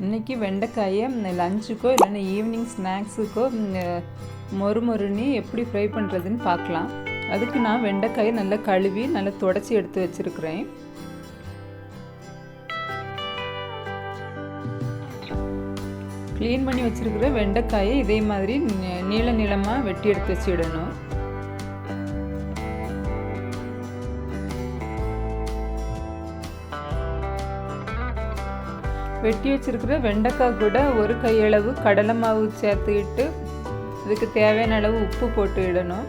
இன்றைக்கி வெண்டைக்காயை லஞ்சுக்கோ இல்லைன்னா ஈவினிங் ஸ்நாக்ஸுக்கோ மொறு மொறுன்னு எப்படி ஃப்ரை பண்ணுறதுன்னு பார்க்கலாம். அதுக்கு நான் வெண்டைக்காயை நல்லா கழுவி நல்லா தொடச்சி எடுத்து வச்சுருக்கிறேன். க்ளீன் பண்ணி வச்சுருக்கிற வெண்டைக்காயை இதே மாதிரி நீள நீளமாக வெட்டி எடுத்து வச்சிடணும். வெட்டி வச்சிருக்கிற வெண்டைக்காய் கூட ஒரு கையளவு கடலை மாவு சேர்த்துக்கிட்டு இதுக்கு தேவையான அளவு உப்பு போட்டு இடணும்.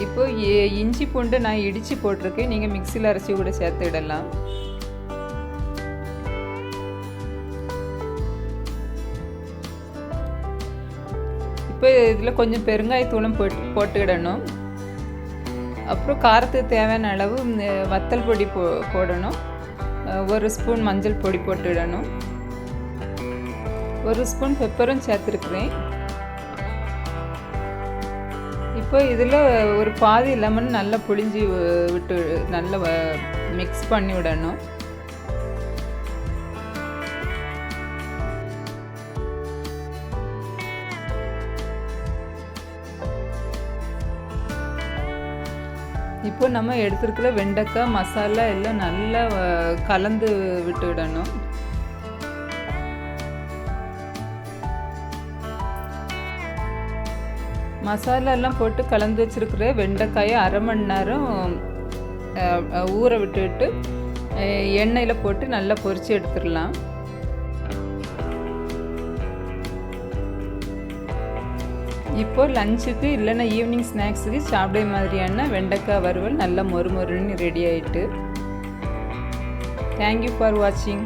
இப்போ இ- இஞ்சி பூண்டு நான் இடித்து போட்டிருக்கேன். நீங்கள் மிக்சியில் அரைச்சி கூட சேர்த்து இடலாம். இப்போ இதில் கொஞ்சம் பெருங்காயத்தூளும் போட்டு போட்டுக்கிடணும். அப்புறம் காரத்துக்கு தேவையான அளவு வத்தல் பொடி போ போடணும். ஒரு ஸ்பூன் மஞ்சள் பொடி போட்டுடணும் ஒரு ஸ்பூன் பெப்பரும் சேர்த்துருக்குறேன். இப்போ இதில் ஒரு பாதி லெமன் நல்லா புழிஞ்சி விட்டு நல்லா மிக்ஸ் பண்ணி விடணும். இப்போ நம்ம எடுத்துருக்கிற வெண்டைக்காய் மசாலா எல்லாம் நல்லா கலந்து விட்டு விடணும் மசாலா எல்லாம் போட்டு கலந்து வச்சிருக்கிற வெண்டைக்காயை அரை மணி நேரம் ஊற விட்டு விட்டு எண்ணெயில் போட்டு நல்லா பொரித்து எடுத்துடலாம். இப்போ லஞ்சுக்கு இல்லைன்னா ஈவினிங் ஸ்நாக்ஸுக்கு சாப்பிட மாதிரியான வெண்டைக்காய் வறுவல் நல்லா மொறு மொறுன்னு ரெடி ஆகிட்டு தேங்க்யூ ஃபார் வாட்சிங்